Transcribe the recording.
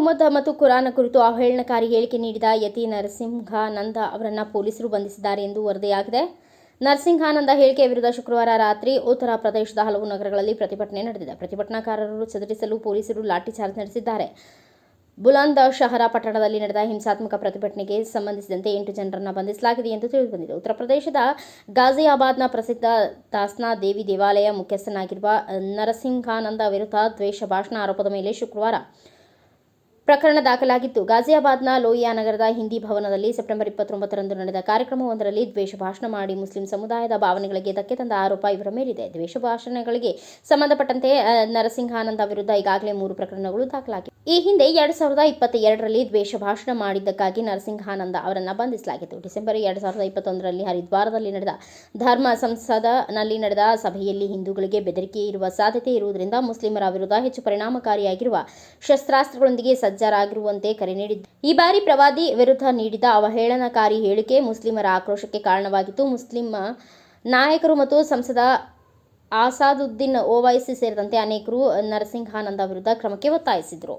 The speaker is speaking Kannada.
ಮೊಹಮ್ಮದ್ ಮತ್ತು ಕುರಾನ್ ಕುರಿತು ಅವಹೇಳನಕಾರಿ ಹೇಳಿಕೆ ನೀಡಿದ ಯತಿ ನರಸಿಂಹಾನಂದ ಅವರನ್ನು ಪೊಲೀಸರು ಬಂಧಿಸಿದ್ದಾರೆ ಎಂದು ವರದಿಯಾಗಿದೆ. ನರಸಿಂಹಾನಂದ ಹೇಳಿಕೆ ವಿರುದ್ಧ ಶುಕ್ರವಾರ ರಾತ್ರಿ ಉತ್ತರ ಪ್ರದೇಶದ ಹಲವು ನಗರಗಳಲ್ಲಿ ಪ್ರತಿಭಟನೆ ನಡೆದಿದೆ. ಪ್ರತಿಭಟನಾಕಾರರು ಚದುರಿಸಲು ಪೊಲೀಸರು ಲಾಠಿ ಚಾರ್ಜ್ ನಡೆಸಿದ್ದಾರೆ. ಬುಲಂದ್ ಶಹರ ಪಟ್ಟಣದಲ್ಲಿ ನಡೆದ ಹಿಂಸಾತ್ಮಕ ಪ್ರತಿಭಟನೆಗೆ ಸಂಬಂಧಿಸಿದಂತೆ ಎಂಟು ಜನರನ್ನು ಬಂಧಿಸಲಾಗಿದೆ ಎಂದು ತಿಳಿದುಬಂದಿದೆ. ಉತ್ತರ ಪ್ರದೇಶದ ಗಾಜಿಯಾಬಾದ್ನ ಪ್ರಸಿದ್ಧ ದಾಸ್ನಾ ದೇವಿ ದೇವಾಲಯ ಮುಖ್ಯಸ್ಥನಾಗಿರುವ ನರಸಿಂಹಾನಂದ ವಿರುದ್ಧ ದ್ವೇಷ ಭಾಷಣ ಆರೋಪದ ಮೇಲೆ ಶುಕ್ರವಾರ ಪ್ರಕರಣ ದಾಖಲಾಗಿತ್ತು. ಗಾಜಿಯಾಬಾದ್ನ ಲೋಹಿಯಾ ನಗರದ ಹಿಂದಿ ಭವನದಲ್ಲಿ ಸೆಪ್ಟೆಂಬರ್ ಇಪ್ಪತ್ತೊಂಬತ್ತರಂದು ನಡೆದ ಕಾರ್ಯಕ್ರಮವೊಂದರಲ್ಲಿ ದ್ವೇಷ ಭಾಷಣ ಮಾಡಿ ಮುಸ್ಲಿಂ ಸಮುದಾಯದ ಭಾವನೆಗಳಿಗೆ ಧಕ್ಕೆ ತಂದ ಆರೋಪ ಇವರ ಮೇಲಿದೆ. ದ್ವೇಷ ಭಾಷಣಗಳಿಗೆ ಸಂಬಂಧಪಟ್ಟಂತೆ ನರಸಿಂಹಾನಂದ ವಿರುದ್ಧ ಈಗಾಗಲೇ ಮೂರು ಪ್ರಕರಣಗಳು ದಾಖಲಾಗಿವೆ. ಈ ಹಿಂದೆ ಎರಡು ಸಾವಿರದ ಇಪ್ಪತ್ತ ಎರಡರಲ್ಲಿ ದ್ವೇಷ ಭಾಷಣ ಮಾಡಿದ್ದಕ್ಕಾಗಿ ನರಸಿಂಹಾನಂದ ಅವರನ್ನು ಬಂಧಿಸಲಾಗಿತ್ತು. ಡಿಸೆಂಬರ್ ಎರಡು ಸಾವಿರದ ಇಪ್ಪತ್ತೊಂದರಲ್ಲಿ ಹರಿದ್ವಾರದಲ್ಲಿ ನಡೆದ ಧರ್ಮ ಸಂಸದನಲ್ಲಿ ನಡೆದ ಸಭೆಯಲ್ಲಿ ಹಿಂದೂಗಳಿಗೆ ಬೆದರಿಕೆ ಇರುವ ಸಾಧ್ಯತೆ ಇರುವುದರಿಂದ ಮುಸ್ಲಿಮರ ವಿರುದ್ಧ ಹೆಚ್ಚು ಪರಿಣಾಮಕಾರಿಯಾಗಿರುವ ಶಸ್ತ್ರಾಸ್ತ್ರಗಳೊಂದಿಗೆ ಸಜ್ಜರಾಗಿರುವಂತೆ ಕರೆ ನೀಡಿದ್ದು ಈ ಬಾರಿ ಪ್ರವಾದಿ ವಿರುದ್ಧ ನೀಡಿದ ಅವಹೇಳನಕಾರಿ ಹೇಳಿಕೆ ಮುಸ್ಲಿಮರ ಆಕ್ರೋಶಕ್ಕೆ ಕಾರಣವಾಗಿತ್ತು. ಮುಸ್ಲಿಂ ನಾಯಕರು ಮತ್ತು ಸಂಸದ ಆಸಾದುದ್ದೀನ್ ಓವೈಸಿ ಸೇರಿದಂತೆ ಅನೇಕರು ನರಸಿಂಹಾನಂದ ವಿರುದ್ಧ ಕ್ರಮಕ್ಕೆ ಒತ್ತಾಯಿಸಿದರು.